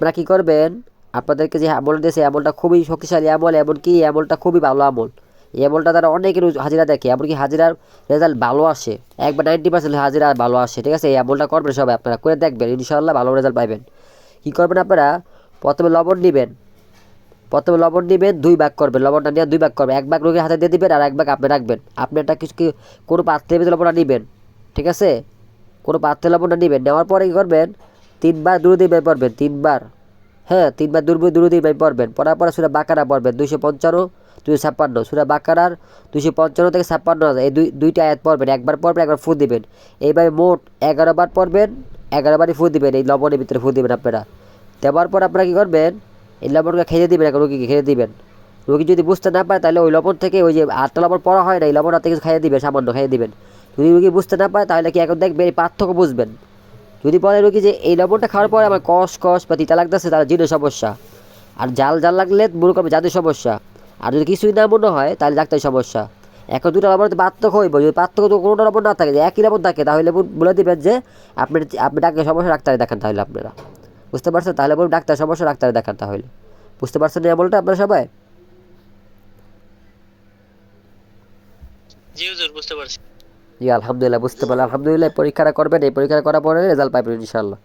আপনারা কি করবেন? আপনাদেরকে যে আমল দিয়েছে আমলটা খুবই শক্তিশালী আমল, এমনকি এই আমলটা খুবই ভালো আমল। এই আমলটা তারা অনেকের হাজিরা দেখে, এমনকি হাজিরার রেজাল্ট ভালো আসে। একবার নাইনটি পার্সেন্ট হাজিরা ভালো আসে, ঠিক আছে? এই আমলটা করবেন সবাই, আপনারা করে দেখবেন ইনশাল্লাহ ভালো রেজাল্ট পাবেন কী করবেন আপনারা? প্রথমে লবণ নেবেন প্রথমে লবণ নেবেন দুই ভাগ করবেন। লবণটা নিয়ে দুই ভাগ করবেন। এক ভাগ রোগীর হাতে দিয়ে দিবেন আর এক ভাগ আপনি রাখবেন। আপনি একটা কিছু কোনো পাত্রে লবণটা নেবেন, ঠিক আছে? কোনো পাত্রে লবণটা নেবেন। নেওয়ার পরে কী করবেন? তিনবার দূরে দিয়ে পড়বেন, তিনবার। হ্যাঁ তিনবার দূর দূরে দিয়ে পড়বেন। পড়া পরে সুরা বাকারা পড়বেন, দুইশো পঞ্চান্ন, দুইশো ছাপ্পান্ন। সুরা বাকারার দুইশো পঞ্চান্ন থেকে ছাপ্পান্ন এই দুই দুইটা আয়াত পড়বেন, একবার পড়বেন, একবার ফু দিবেন। এইভাবে মোট এগারো বার পড়বেন, এগারো বারই ফু দিবেন, এই লবণের ভিতরে ফু দিবেন আপনারা। দেওয়ার পর আপনারা কী করবেন? এই লবণকে খেয়ে দিবেন একটা রোগীকে খেয়ে দিবেন। রোগী যদি বুঝতে না পারে, তাহলে ওই লবণ থেকে ওই যে আটটা লবণ পড়া হয় না, এই লবণ আর থেকে খাইয়ে দিবেন, সামান্য খাইয়ে দিবেন। যদি রোগী বুঝতে না পারে, তাহলে কি এখন দেখবেন, এই পার্থক্য বুঝবেন। যদি বলে রোগী যে এই লবণটা খাওয়ার পরে আমার কষ কষ বা তিতা লাগতেছে, তাহলে জিনের সমস্যা। আর জাল জাল লাগলে মনে করবে যাদের সমস্যা। আর যদি কিছুই না মনে হয়, তাহলে ডাক্তারের সমস্যা। এখন দুটো লবণের পার্থক্য হইব। যদি পার্থক্য তো কোনো লবণ না থাকে, যে একই লবণ থাকে, তাহলে বলে দিবেন যে আপনি আপনি ডাক্তার সমস্যা ডাক্তারে দেখান তাহলে আপনারা। বুঝতে পারছেন? তাহলে বলুন ডাক্তার সমস্যা ডাক্তারে দেখান তাহলে। বুঝতে পারছেন এই আমলটা আপনারা সবাই? জি হুজুর, বুঝতে পারছি। আলহামদুলিল্লাহ বুঝতে পারলাম আলহামদুলিল্লাহ পরীক্ষাটা করবেন এই পরীক্ষাটা করার পরে রেজাল্ট পাবেন ইনশাল্লাহ